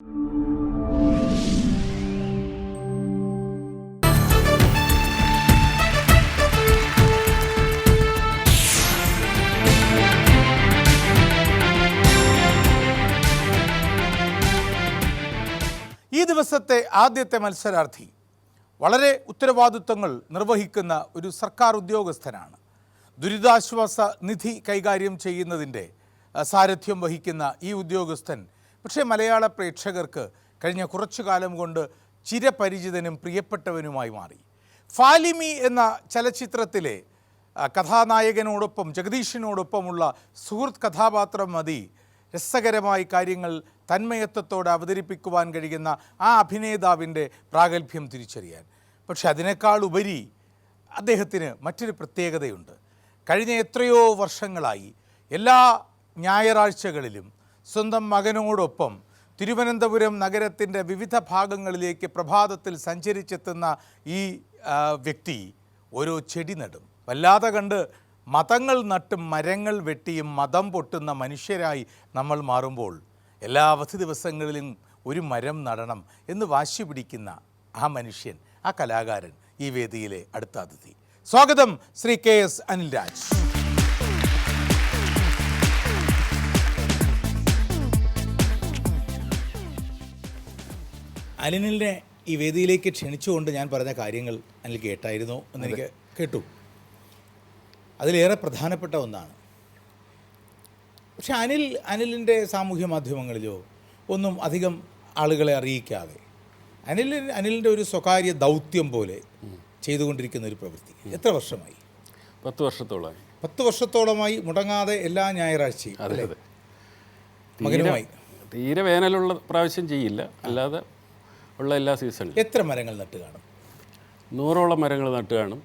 ഈ ദിവസത്തെ ആദ്യത്തെ മത്സരാർത്ഥി വളരെ ഉത്തരവാദിത്വങ്ങൾ നിർവഹിക്കുന്ന ഒരു സർക്കാർ ഉദ്യോഗസ്ഥനാണ്. ദുരിതാശ്വാസ നിധി കൈകാര്യം ചെയ്യുന്നതിന്റെ സാരഥ്യം വഹിക്കുന്ന ഈ ഉദ്യോഗസ്ഥൻ പക്ഷേ മലയാള പ്രേക്ഷകർക്ക് കഴിഞ്ഞ കുറച്ചു കാലം കൊണ്ട് ചിരപരിചിതനും പ്രിയപ്പെട്ടവനുമായി മാറി. ഫാലിമി എന്ന ചലച്ചിത്രത്തിലെ കഥാനായകനോടൊപ്പം ജഗദീഷിനോടൊപ്പമുള്ള സുഹൃത്ത് കഥാപാത്രം മതി രസകരമായി കാര്യങ്ങൾ തന്മയത്വത്തോടെ അവതരിപ്പിക്കുവാൻ കഴിയുന്ന ആ അഭിനേതാവിന്റെ പ്രാഗൽഭ്യം തിരിച്ചറിയാൻ. പക്ഷെ അതിനേക്കാൾ ഉപരി അദ്ദേഹത്തിന് മറ്റൊരു പ്രത്യേകതയുണ്ട്. കഴിഞ്ഞ എത്രയോ വർഷങ്ങളായി എല്ലാ ഞായറാഴ്ചകളിലും സ്വന്തം മകനോടൊപ്പം തിരുവനന്തപുരം നഗരത്തിന്റെ വിവിധ ഭാഗങ്ങളിലേക്ക് പ്രഭാതത്തിൽ സഞ്ചരിച്ചെത്തുന്ന ഈ വ്യക്തി ഓരോ ചെടി നടും. വല്ലാതെ കണ്ട് മതങ്ങൾ നട്ടും മരങ്ങൾ വെട്ടിയും മതം പൊട്ടുന്ന മനുഷ്യരായി നമ്മൾ മാറുമ്പോൾ എല്ലാ അവധി ദിവസങ്ങളിലും ഒരു മരം നടണം എന്ന് വാശി പിടിക്കുന്ന ആ മനുഷ്യൻ ആ കലാകാരൻ ഈ വേദിയിലെ അടുത്ത അതിഥി. സ്വാഗതം ശ്രീ കെ എസ് അനിൽ രാജ് അനിലിനെ ഈ വേദിയിലേക്ക് ക്ഷണിച്ചുകൊണ്ട് ഞാൻ പറഞ്ഞ കാര്യങ്ങൾ അനിൽ കേട്ടായിരുന്നു എന്നെനിക്ക് കേട്ടു. അതിലേറെ പ്രധാനപ്പെട്ട ഒന്നാണ്. പക്ഷെ അനിൽ അനിലിന്റെ സാമൂഹ്യ മാധ്യമങ്ങളിലോ ഒന്നും അധികം ആളുകളെ അറിയിക്കാതെ അനിൽ അനിലിന്റെ ഒരു സ്വകാര്യ ദൗത്യം പോലെ ചെയ്തുകൊണ്ടിരിക്കുന്ന ഒരു പ്രവൃത്തി. എത്ര വർഷമായി? പത്ത് വർഷത്തോളമായി. പത്ത് വർഷത്തോളമായി മുടങ്ങാതെ എല്ലാ ഞായറാഴ്ചയും അതെ അതെ. മകനുമായി. തീരെ വേനലുള്ള പ്രാവശ്യം ചെയ്യില്ല. അല്ലാതെ ഉള്ള എല്ലാ സീസണിലും. എത്ര മരങ്ങൾ നട്ട് കാണും? നൂറോളം മരങ്ങൾ നട്ട് കാണും.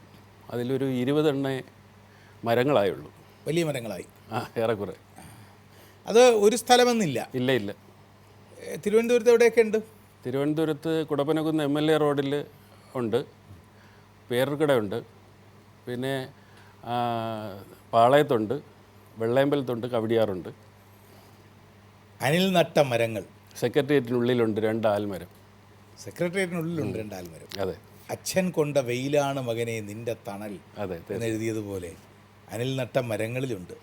അതിലൊരു ഇരുപതെണ്ണേ മരങ്ങളായുള്ളൂ. വലിയ മരങ്ങളായി. ആ ഏറെക്കുറെ. അത് ഒരു സ്ഥലമെന്നില്ല. ഇല്ല ഇല്ല. തിരുവനന്തപുരത്ത് എവിടെയൊക്കെ ഉണ്ട്? തിരുവനന്തപുരത്ത് കുടപ്പനകുന്ന് എം എൽ എ റോഡിൽ ഉണ്ട്. പേർക്കിടയുണ്ട് പിന്നെ പാളയത്തുണ്ട്. വെള്ളയമ്പലത്തുണ്ട് കവടിയാറുണ്ട്. അനിൽ നട്ട മരങ്ങൾ. സെക്രട്ടേറിയറ്റിനുള്ളിലുണ്ട് രണ്ട് ആൽമരം. സെക്രട്ടേറിയറ്റിനുള്ളിലുണ്ട് രണ്ടാൽമരം അതെ. അച്ഛൻ കൊണ്ട വെയിലാണ് മകനെ നിന്റെ തണൽ അതെ എന്ന് എഴുതിയതുപോലെ അനിൽ നട്ട മരങ്ങളിലുണ്ട്.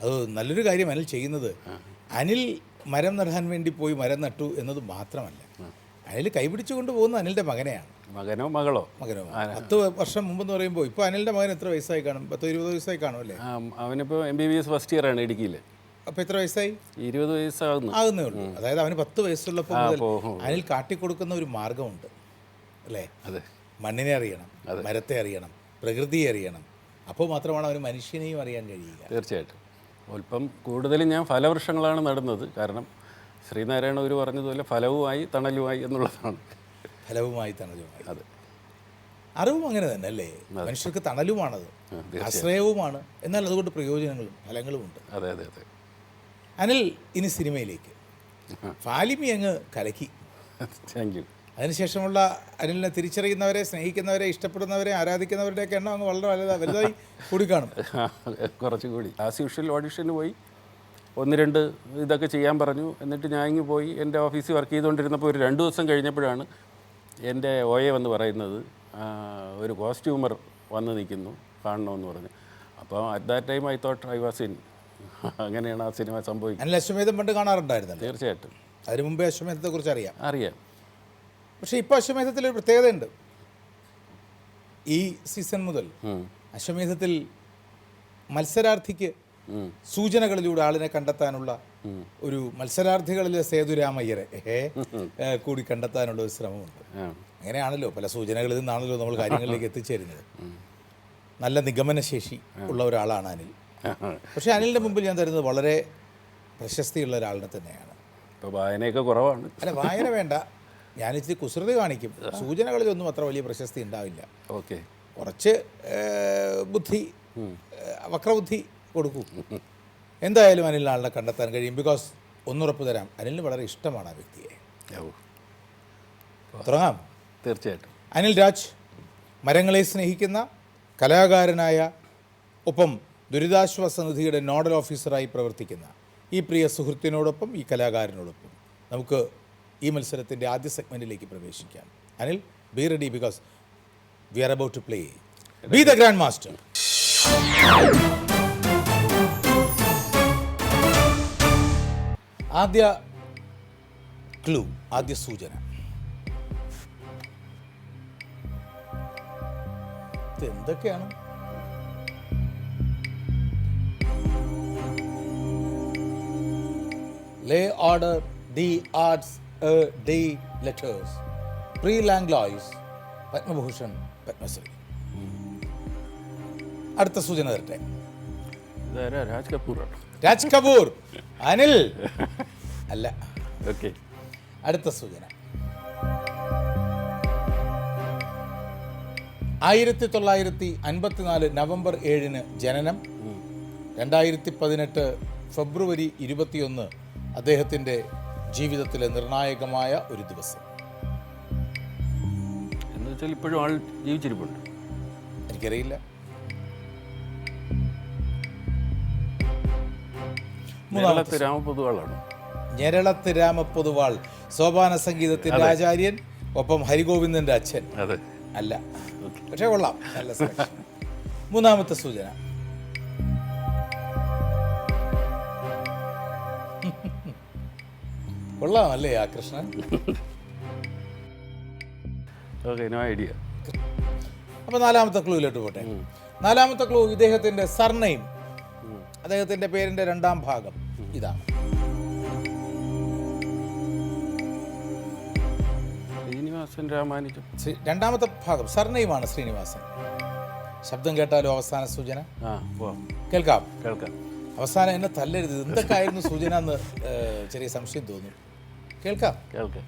അത് നല്ലൊരു കാര്യം അനിൽ ചെയ്യുന്നത്. അനിൽ മരം നടാൻ വേണ്ടി പോയി മരം നട്ടു എന്നത് മാത്രമല്ല. അനിൽ കൈപിടിച്ചുകൊണ്ട് പോകുന്ന അനിലിന്റെ മകനെയാണ്. മകനോ മകളോ? മകനോ പത്ത് വർഷം മുമ്പെന്ന് പറയുമ്പോൾ ഇപ്പോൾ അനിലിന്റെ മകൻ എത്ര വയസ്സായി കാണും? പത്തോ ഇരുപത് വയസ്സായി കാണും അല്ലേ? അവനിപ്പോ അവനിപ്പോൾ M B B S first ഇയറാണ് ഇടുക്കിയിൽ അപ്പോൾ എത്ര വയസ്സായി? ഇരുപത് വയസ്സാകുന്നു. ആകുന്നേ ഉള്ളൂ. അതായത് അവന് പത്ത് വയസ്സുള്ളപ്പോൾ മുതൽ അതിൽ കാട്ടിക്കൊടുക്കുന്ന ഒരു മാർഗമുണ്ട്. അല്ലേ? അതെ. മണ്ണിനെ അറിയണം മരത്തെ അറിയണം പ്രകൃതിയെ അറിയണം. അപ്പോൾ മാത്രമാണ് അവന് മനുഷ്യനെയും അറിയാൻ കഴിയുക. തീർച്ചയായിട്ടും. ഒല്പം കൂടുതലും ഞാൻ ഫലവൃക്ഷങ്ങളാണ് നടുന്നത്. കാരണം ശ്രീനാരായണ ഗുരു പറഞ്ഞതുപോലെ ഫലവുമായി തണലുമായി എന്നുള്ളതാണ്. ഫലവുമായി തണലുമായി. അതെ. അറിവും അങ്ങനെ തന്നെ അല്ലേ? മനുഷ്യർക്ക് തണലുമാണത്. ആശ്രയവുമാണ്. എന്നാൽ അതുകൊണ്ട് പ്രയോജനങ്ങളും ഫലങ്ങളുമുണ്ട്. അതെ അതെ അതെ. അനിൽ ഇനി സിനിമയിലേക്ക്. ഫാലിമി അങ്ങ് കലക്കി. താങ്ക് യു അതിനുശേഷമുള്ള അനിലിനെ തിരിച്ചറിയുന്നവരെ സ്നേഹിക്കുന്നവരെ ഇഷ്ടപ്പെടുന്നവരെ ആരാധിക്കുന്നവരുടെയൊക്കെ എണ്ണം അങ്ങ് വളരെ വലുതാ വലുതായി കൂടിക്കാണും കുറച്ചുകൂടി ആസ് യൂഷ്വൽ ഓഡിഷന് പോയി. ഒന്ന് രണ്ട് ഇതൊക്കെ ചെയ്യാൻ പറഞ്ഞു. എന്നിട്ട് ഞാൻ ഇങ്ങ് പോയി. എന്റെ ഓഫീസിൽ വർക്ക് ചെയ്തുകൊണ്ടിരുന്നപ്പോൾ ഒരു രണ്ട് ദിവസം കഴിഞ്ഞപ്പോഴാണ് എന്റെ ഒ എ വന്ന് പറയുന്നത് ഒരു കോസ്റ്റ്യൂമർ വന്ന് നിൽക്കുന്നു കാണണമെന്ന് പറഞ്ഞു. അപ്പോൾ at that time I thought I was in അങ്ങനെയാണ് ആ സിനിമ സംഭവിക്കുന്നത്. അല്ല അശ്വമേധം പണ്ട് കാണാറുണ്ടായിരുന്നല്ലോ. തീർച്ചയായിട്ടും. അതിനു മുമ്പേ അശ്വമേധത്തെക്കുറിച്ച് അറിയാം. അറിയാം. പക്ഷേ ഇപ്പോൾ അശ്വമേധത്തിലൊരു പ്രത്യേകതയുണ്ട്. ഈ സീസൺ മുതൽ. അശ്വമേധത്തിൽ മത്സരാർത്ഥിക്ക്. സൂചനകളിലൂടെ ആളിനെ കണ്ടെത്താനുള്ള ഒരു മത്സരാർത്ഥികളിലെ സേതുരാമയ്യരെ കൂടി കണ്ടെത്താനുള്ള ഒരു ശ്രമമുണ്ട്. അങ്ങനെയാണല്ലോ പല സൂചനകളിൽ നിന്നാണല്ലോ നമ്മൾ കാര്യങ്ങളിലേക്ക് എത്തിച്ചേരുന്നത്. നല്ല നിഗമനശേഷി ഉള്ള ഒരാളാണ് അനിൽ. പക്ഷേ അനിലിന്റെ മുമ്പിൽ ഞാൻ തരുന്നത് വളരെ പ്രശസ്തിയുള്ള ഒരാളിനെ തന്നെയാണ്. ഇപ്പോൾ വായനയൊക്കെ കുറവാണ്. അല്ല വായന വേണ്ട. ഞാൻ ഇച്ചിരി കുസൃതി കാണിക്കും. സൂചനകളിലൊന്നും അത്ര വലിയ പ്രശസ്തി ഉണ്ടാവില്ല. ഓക്കെ. കുറച്ച് ബുദ്ധി വക്രബുദ്ധി കൊടുക്കൂ. എന്തായാലും അനിലിന് ആളിനെ കണ്ടെത്താൻ കഴിയും. ബിക്കോസ് ഒന്നുറപ്പ് തരാം. അനിലിന് വളരെ ഇഷ്ടമാണ് ആ വ്യക്തിയെ. തുടങ്ങാം. തീർച്ചയായിട്ടും. അനിൽ രാജ് മരങ്ങളെ സ്നേഹിക്കുന്ന കലാകാരനായ ഒപ്പം ദുരിതാശ്വാസ നിധിയുടെ നോഡൽ ഓഫീസറായി പ്രവർത്തിക്കുന്ന ഈ പ്രിയ സുഹൃത്തിനോടൊപ്പം ഈ കലാകാരനോടൊപ്പം നമുക്ക് ഈ മത്സരത്തിന്റെ ആദ്യ സെഗ്മെന്റിലേക്ക് പ്രവേശിക്കാം. Anil be ready because we are about to play be the grand master ആദ്യ ക്ലൂ ആദ്യ സൂചന. എന്തൊക്കെയാണ് ലേ ഓർഡർ ഡി ആർട്സ് ഡി letters pre Langlois Padma Bhushan Padma Shri അടുത്ത സൂചന തരട്ടെ. രാജ് കപൂർ രാജ് കപൂർ. അനിൽ. അല്ല. ഓക്കെ. അടുത്ത സൂചന. ആയിരത്തി തൊള്ളായിരത്തി അൻപത്തിനാല് നവംബർ ഏഴിന് ജനനം. രണ്ടായിരത്തി പതിനെട്ട് ഫെബ്രുവരി ഇരുപത്തിയൊന്ന് അദ്ദേഹത്തിന്റെ ജീവിതത്തിലെ നിർണായകമായ ഒരു ദിവസം. എന്ന് വെച്ചാൽ ഇപ്പോഴും ആൾ ജീവിച്ചിരിപ്പുണ്ട്. എനിക്കറിയില്ല. കേരളത്തിൽ രാമപൊതുവാളാണ്. ഞെരളത്ത് രാമപൊതുവാൾ സോപാന സംഗീതത്തിന്റെ ആചാര്യൻ ഒപ്പം ഹരിഗോവിന്ദന്റെ അച്ഛൻ. അല്ല. പക്ഷേ കൊള്ളാം. നല്ല. മൂന്നാമത്തെ സൂചന. കൊള്ളാം അല്ലേ ആ കൃഷ്ണൻ? ഓക്കെ നോ ഐഡിയ അപ്പൊ നാലാമത്തെ ക്ലൂയിലോട്ട് പോട്ടെ. നാലാമത്തെ ക്ലൂ ഇദ്ദേഹത്തിന്റെ സർനെയിം അദ്ദേഹത്തിന്റെ പേരിന്റെ രണ്ടാം ഭാഗം ഇതാണ്. ശ്രീനിവാസൻ രാമാനുജം രണ്ടാമത്തെ ഭാഗം സർനെയിമാണ് ശ്രീനിവാസൻ. ശബ്ദം കേട്ടാലോ അവസാന സൂചന? കേൾക്കാം. കേൾക്കാം. അവസാനം എന്നെ തല്ലരുത്. എന്തൊക്കെ ആയിരുന്നു സൂചന എന്ന് ചെറിയ സംശയം തോന്നും. കേൾക്കാം? കേൾക്കാം.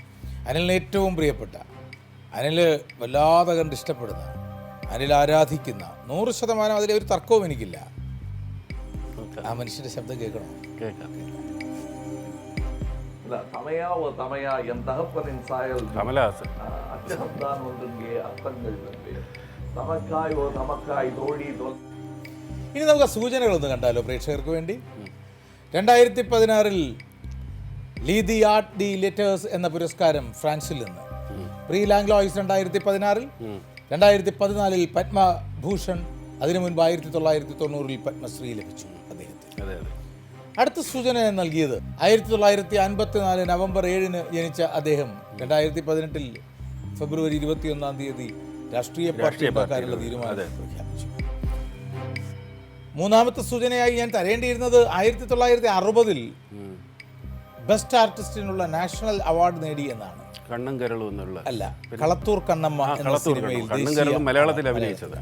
അനിലിന് ഏറ്റവും പ്രിയപ്പെട്ട അനിൽ വല്ലാതെ കണ്ട് ഇഷ്ടപ്പെടുന്ന അനിൽ ആരാധിക്കുന്ന നൂറ് ശതമാനം അതിലെ ഒരു തർക്കവും എനിക്കില്ല. ആ മനുഷ്യന്റെ ശബ്ദം കേൾക്കണോ? ഇനി നമുക്ക് സൂചനകളൊന്ന് കണ്ടാലോ പ്രേക്ഷകർക്ക് വേണ്ടി? രണ്ടായിരത്തി പതിനാറിൽ ലീ ദി ആർട്ട് ദി ലെറ്റേഴ്സ് എന്ന പുരസ്കാരം ഫ്രാൻസിൽ നിന്ന്. പ്രീ ലാംഗ്ലോയിസ് രണ്ടായിരത്തി പതിനാറിൽ രണ്ടായിരത്തി പതിനാലിൽ പത്മഭൂഷൺ അതിനു മുൻപ് ആയിരത്തി തൊള്ളായിരത്തി തൊണ്ണൂറിൽ പത്മശ്രീ ലഭിച്ചു അദ്ദേഹത്തിന്. അടുത്ത സൂചന നൽകിയത് ആയിരത്തി തൊള്ളായിരത്തി അൻപത്തിനാല് നവംബർ ഏഴിന് ജനിച്ച അദ്ദേഹം രണ്ടായിരത്തി പതിനെട്ടിൽ ഫെബ്രുവരി ഇരുപത്തിയൊന്നാം തീയതി രാഷ്ട്രീയ പാർട്ടി ഉണ്ടാക്കാനുള്ള തീരുമാനം പ്രഖ്യാപിച്ചു. മൂന്നാമത്തെ സൂചനയായി ഞാൻ തരേണ്ടിയിരുന്നത് ആയിരത്തി തൊള്ളായിരത്തി അറുപതിൽ. ബെസ്റ്റ് ആർട്ടിസ്റ്റിനുള്ള നാഷണൽ അവാർഡ് നേടി എന്നാണ് കണ്ണും കരളു എന്നുള്ള. അല്ല കളത്തൂർ കണ്ണമ്മ എന്ന സിനിമയിൽ മലയാളത്തിൽ അഭിനയിച്ചത്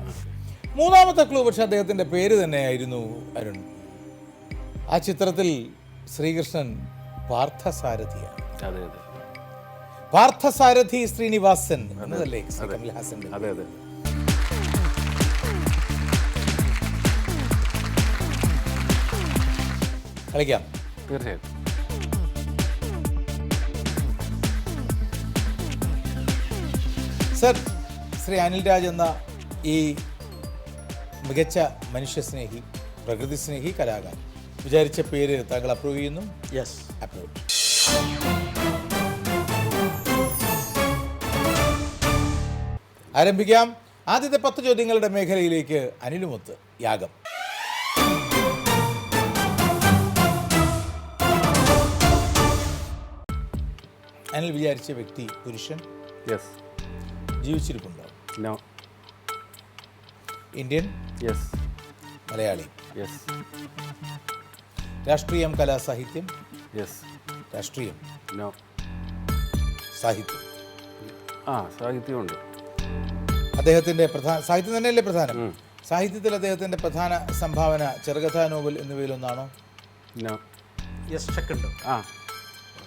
മൂന്നാമത്തെ ക്ലൂ പക്ഷെ അദ്ദേഹത്തിന്റെ പേര് തന്നെയായിരുന്നു അരുൺ. ആ ചിത്രത്തിൽ ശ്രീകൃഷ്ണൻ പാർത്ഥസാരഥിയാണ്. അതെ അതെ. പാർത്ഥസാരഥി ശ്രീനിവാസൻ എന്നതല്ലേ കമൽഹാസന്റെ അതെ അതെ. കളിക്കാം. തീർച്ചയായും സർ ശ്രീ അനിൽ രാജ് എന്ന ഈ മികച്ച മനുഷ്യസ്നേഹി പ്രകൃതി സ്നേഹി കലാകാരൻ. വിചാരിച്ച പേര് താങ്കൾ അപ്രൂവ് ചെയ്യുന്നു? യെസ് അപ്രൂവ് ആരംഭിക്കാം. ആദ്യത്തെ പത്ത് ചോദ്യങ്ങളുടെ മേഖലയിലേക്ക് അനിലുമൊത്ത് യാഗം. അനിൽ വിചാരിച്ച വ്യക്തി പുരുഷൻ. Yes ജീവിച്ചിരിപ്പുണ്ടോ? No. Indian? Yes. Malayali. Yes. രാഷ്ട്രീയം കലാ സാഹിത്യം? യെസ്. രാഷ്ട്രീയം. നോ. സാഹിത്യം. ആ സാഹിത്യമുണ്ട്. അദ്ദേഹത്തിന്റെ പ്രധാന സാഹിത്യം തന്നെയല്ലേ പ്രധാനം? സാഹിത്യത്തിൽ അദ്ദേഹത്തിന്റെ പ്രധാന സംഭാവന ചെറുകഥാ നോവൽ എന്നിവയിലൊന്നാണോ നോ. യെസ് ചെക്കുണ്ട് ആ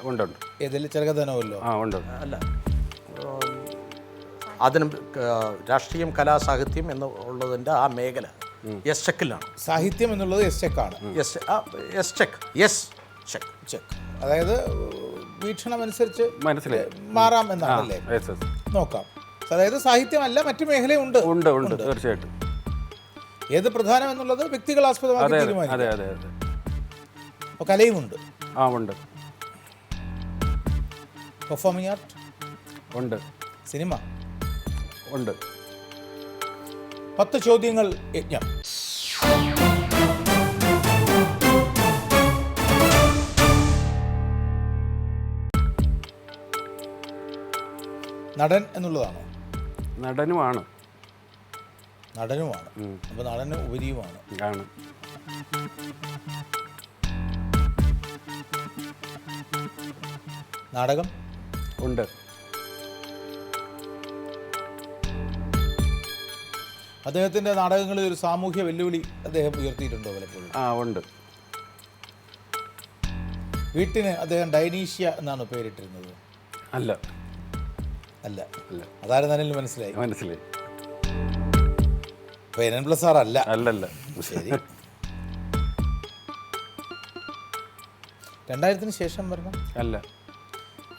ഉണ്ട് ഉണ്ട്. ഏതിൽ ചെറുകഥാ നോവലോ ആ ഉണ്ട്. അല്ല. അതിനും രാഷ്ട്രീയം കലാ സാഹിത്യം എന്ന് ഉള്ളതിന്റെ ആ മേഖല എസ് ചെക്കിലാണ്. സാഹിത്യം എന്നുള്ളത് yes ചെക്കാണ്. Yes yes check yes check. Check. അതായത് വീക്ഷണം അനുസരിച്ച് മനസ്സിലായി മാറാം എന്നാണല്ലേ? നോക്കാം. അതായത് സാഹിത്യമല്ല മറ്റു മേഖലയുണ്ട്. ഉണ്ട് ഉണ്ട് തീർച്ചയായിട്ടും. ഏത് പ്രധാനം എന്നുള്ളത് വ്യക്തികൾ തീരുമാനിക്കും. അതെ അതെ അതെ. അപ്പോൾ കലയുമുണ്ട്. ആ ഉണ്ട്. പെർഫോമിംഗ് ആർട്ട് ഉണ്ട്. സിനിമ? ഉണ്ട്. പത്ത് ചോദ്യങ്ങൾ യജ്ഞം. നടൻ എന്നുള്ളതാണോ? നടനുമാണ്. നടനുമാണ്. അപ്പൊ നടന് ഉപരിയുമാണ് ആണ്. നാടകം? ഉണ്ട്. അദ്ദേഹത്തിന്റെ നാടകങ്ങളിൽ ഒരു സാമൂഹ്യ വെല്ലുവിളി അദ്ദേഹം ഉയർത്തിയിട്ടുണ്ടോ പലപ്പോഴും? ആ ഉണ്ട്. വീട്ടിന് അദ്ദേഹം ഡൈനീഷ്യ എന്നാണ് പേരിട്ടിരുന്നത്. അല്ല. അല്ല. അല്ല. അതാരും തന്നെ മനസ്സിലായി. മനസ്സിലായി. എൻ പ്ലസ് ആർ അല്ല. അല്ലല്ല. ശരി. രണ്ടായിരത്തിന് ശേഷം വരണം. അല്ല.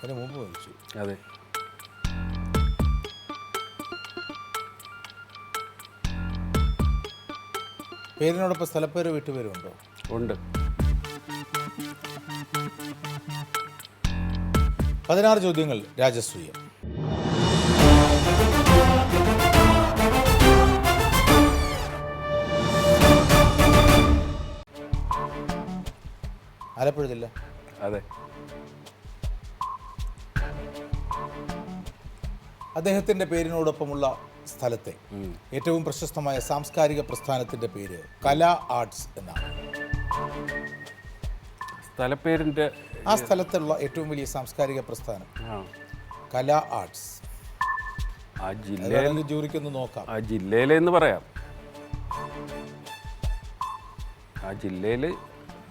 അതിന് മുമ്പ് മരിച്ചു. അതെ. പേരിനോടൊപ്പം സ്ഥലപ്പേര് വീട്ടുപേരുണ്ടോ? ഉണ്ട്. പതിനാറ് ചോദ്യങ്ങൾ രാജസൂയം ആലപ്പുഴ ജില്ല അതെ. അദ്ദേഹത്തിന്റെ പേരിനോടൊപ്പമുള്ള സ്ഥലത്തെ ഏറ്റവും പ്രശസ്തമായ സാംസ്കാരിക പ്രസ്ഥാനത്തിന്റെ പേര് കല ആർട്സ് എന്നാണ്. സ്ഥലപ്പേരിന്റെ ആ സ്ഥലത്തുള്ള ഏറ്റവും വലിയ സാംസ്കാരിക പ്രസ്ഥാനം കല ആർട്സ്. ആ ജില്ലയിൽ ജൂറിക്കൊന്ന് നോക്കാം. ആ ജില്ലയിലെന്ന് പറയാം. ആ ജില്ലയിൽ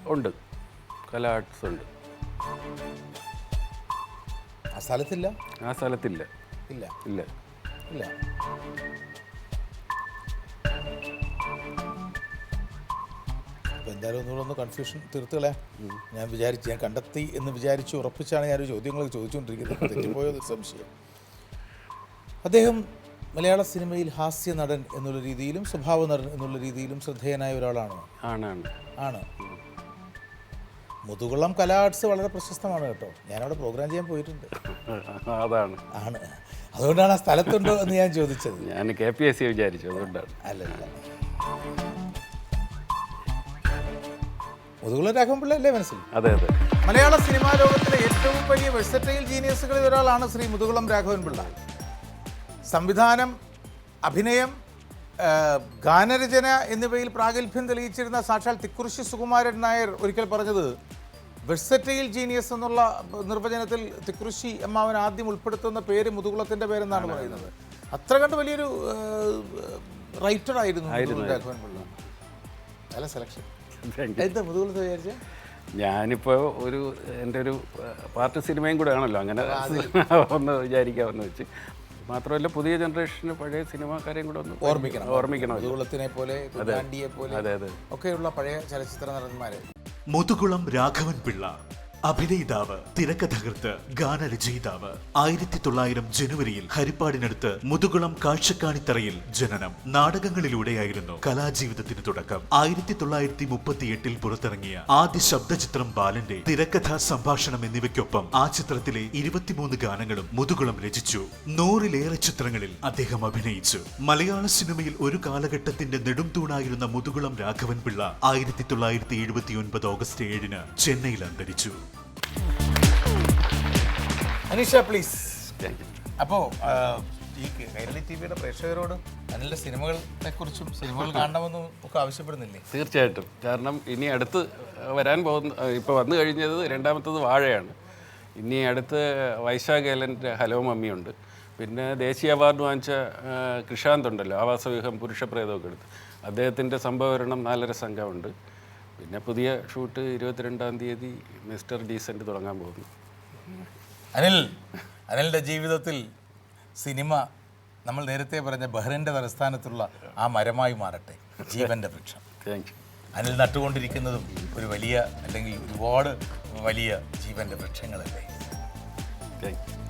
ഉണ്ട്. കല ആർട്സ് ഉണ്ട്. ആ സ്ഥലത്തില്ല? ആ സ്ഥലത്തില്ല. ഇല്ല. ഇല്ല. ഇല്ല. അപ്പോൾ എന്തായാലും ഒന്നുകൂടെ ഒന്ന് കൺഫ്യൂഷൻ തീർത്തുകളെ. ഞാൻ വിചാരിച്ചു ഞാൻ കണ്ടെത്തി എന്ന് വിചാരിച്ച് ഉറപ്പിച്ചാണ് ഞാൻ ചോദ്യങ്ങൾ ചോദിച്ചുകൊണ്ടിരിക്കുന്നത്. തെറ്റിപ്പോയോ എന്ന് സംശയം. അദ്ദേഹം മലയാള സിനിമയിൽ ഹാസ്യ നടൻ എന്നുള്ള രീതിയിലും സ്വഭാവ നടൻ എന്നുള്ള രീതിയിലും ശ്രദ്ധേയനായ ഒരാളാണോ. ആണാണ് ആണ്. മുതുകുളം കലാ ആർട്സ് വളരെ പ്രശസ്തമാണ് കേട്ടോ. ഞാനവിടെ പ്രോഗ്രാം ചെയ്യാൻ പോയിട്ടുണ്ട്. അതാണ്. ആണ്. അതുകൊണ്ടാണ് ആ സ്ഥലത്തുണ്ടോ എന്ന് ഞാൻ ചോദിച്ചത്. ഞാൻ കെ പി എസ് സി വിചാരിച്ചു അതുകൊണ്ടാണ്. അല്ലല്ല. മുതുകുളം രാഘവൻപിള്ള അല്ലേ മനസ്സിൽ? അതെ അതെ. മലയാള സിനിമാ ലോകത്തിലെ ഏറ്റവും വലിയ വെഴ്സറ്റൈൽ ജീനിയസുകളിൽ ഒരാളാണ് ശ്രീ മുതുകുളം രാഘവൻപിള്ള. സംവിധാനം അഭിനയം ഗാനരചന എന്നിവയിൽ പ്രാഗൽഭ്യം തെളിയിച്ചിരുന്ന സാക്ഷാൽ തിക്കുറിശി സുകുമാരൻ നായർ ഒരിക്കൽ പറഞ്ഞത് വെഴ്സറ്റൈൽ ജീനിയസ് എന്നുള്ള നിർവചനത്തിൽ തിക്കുശി അമ്മാവൻ ആദ്യം ഉൾപ്പെടുത്തുന്ന പേര് മുതുകുളത്തിന്റെ പേരെന്നാണ് പറയുന്നത്. അത്ര കണ്ട് വലിയൊരു റൈറ്റർ ആയിരുന്നു നല്ല സെലക്ഷൻ. എന്താ മുതുകുളത്ത് വിചാരിച്ച? ഞാനിപ്പോൾ ഒരു എന്റെ ഒരു പാർട്ടി സിനിമയും കൂടെ ആണല്ലോ. അങ്ങനെ ഒന്ന് വിചാരിക്കാമെന്ന് വെച്ച്. മാത്രമല്ല പുതിയ ജനറേഷന് പഴയ സിനിമാക്കാരെയും കൂടെ ഒന്ന് ഓർമ്മിക്കണം. ഓർമ്മിക്കണം. പോലെ പോലെ അതെ അതെ. ഒക്കെയുള്ള പഴയ ചലച്ചിത്ര നടന്മാരെ. മുതുകുളം രാഘവൻ പിള്ള. അഭിനയിതാവ് തിരക്കഥകൃത്ത് ഗാനരചയിതാവ്. ആയിരത്തി തൊള്ളായിരം ജനുവരിയിൽ ഹരിപ്പാടിനടുത്ത് മുതുകുളം കാഴ്ചക്കാണിത്തറയിൽ ജനനം. നാടകങ്ങളിലൂടെയായിരുന്നു കലാജീവിതത്തിന് തുടക്കം. ആയിരത്തി തൊള്ളായിരത്തി മുപ്പത്തിയെട്ടിൽ പുറത്തിറങ്ങിയ ആദ്യ ശബ്ദചിത്രം ബാലന്റെ തിരക്കഥാ സംഭാഷണം എന്നിവയ്ക്കൊപ്പം ആ ചിത്രത്തിലെ ഇരുപത്തിമൂന്ന് ഗാനങ്ങളും മുതുകുളം രചിച്ചു. നൂറിലേറെ ചിത്രങ്ങളിൽ അദ്ദേഹം അഭിനയിച്ചു. മലയാള സിനിമയിൽ ഒരു കാലഘട്ടത്തിന്റെ നെടും തൂണായിരുന്ന മുതുകുളം രാഘവൻ പിള്ള ആയിരത്തി തൊള്ളായിരത്തി എഴുപത്തി ഒൻപത് ഓഗസ്റ്റ് ഏഴിന് ചെന്നൈയിൽ അന്തരിച്ചു. അനീഷ പ്ലീസ് അപ്പോ അപ്പോൾ ഈ കൈരളി ടി വിയുടെ പ്രേക്ഷകരോട് അനിലിന്റെ സിനിമകളെ കുറിച്ചും സിനിമകൾ കാണണമെന്നും ഒക്കെ ആവശ്യപ്പെടുന്നില്ലേ? തീർച്ചയായിട്ടും. കാരണം ഇനി അടുത്ത് വരാൻ പോകുന്ന ഇപ്പോൾ വന്നു കഴിഞ്ഞത് രണ്ടാമത്തത് വാഴയാണ്. ഇനി അടുത്ത് വൈശാഖേലന്റെ ഹലോ മമ്മിയുണ്ട്. പിന്നെ ദേശീയ അവാർഡ് വാങ്ങിച്ച കൃഷാന്ത് ഉണ്ടല്ലോ ആവാസവ്യൂഹം പുരുഷപ്രേതമൊക്കെ എടുത്ത്. അദ്ദേഹത്തിന്റെ സംഭവരണം നാലര സംഘമുണ്ട്. പിന്നെ പുതിയ ഷൂട്ട് ഇരുപത്തിരണ്ടാം തീയതി മിസ്റ്റർ ഡീസന്റ് തുടങ്ങാൻ പോകുന്നു. അനിൽ അനിലിന്റെ ജീവിതത്തിൽ സിനിമ നമ്മൾ നേരത്തെ പറഞ്ഞ ബഹ്റിന്റെ തലസ്ഥാനത്തുള്ള ആ മരമായി മാറട്ടെ. ജീവന്റെ വൃക്ഷം. താങ്ക് യു അനിൽ നട്ടുകൊണ്ടിരിക്കുന്നതും ഒരു വലിയ അല്ലെങ്കിൽ ഒരുപാട് വലിയ ജീവന്റെ വൃക്ഷങ്ങളല്ലേ? Thank you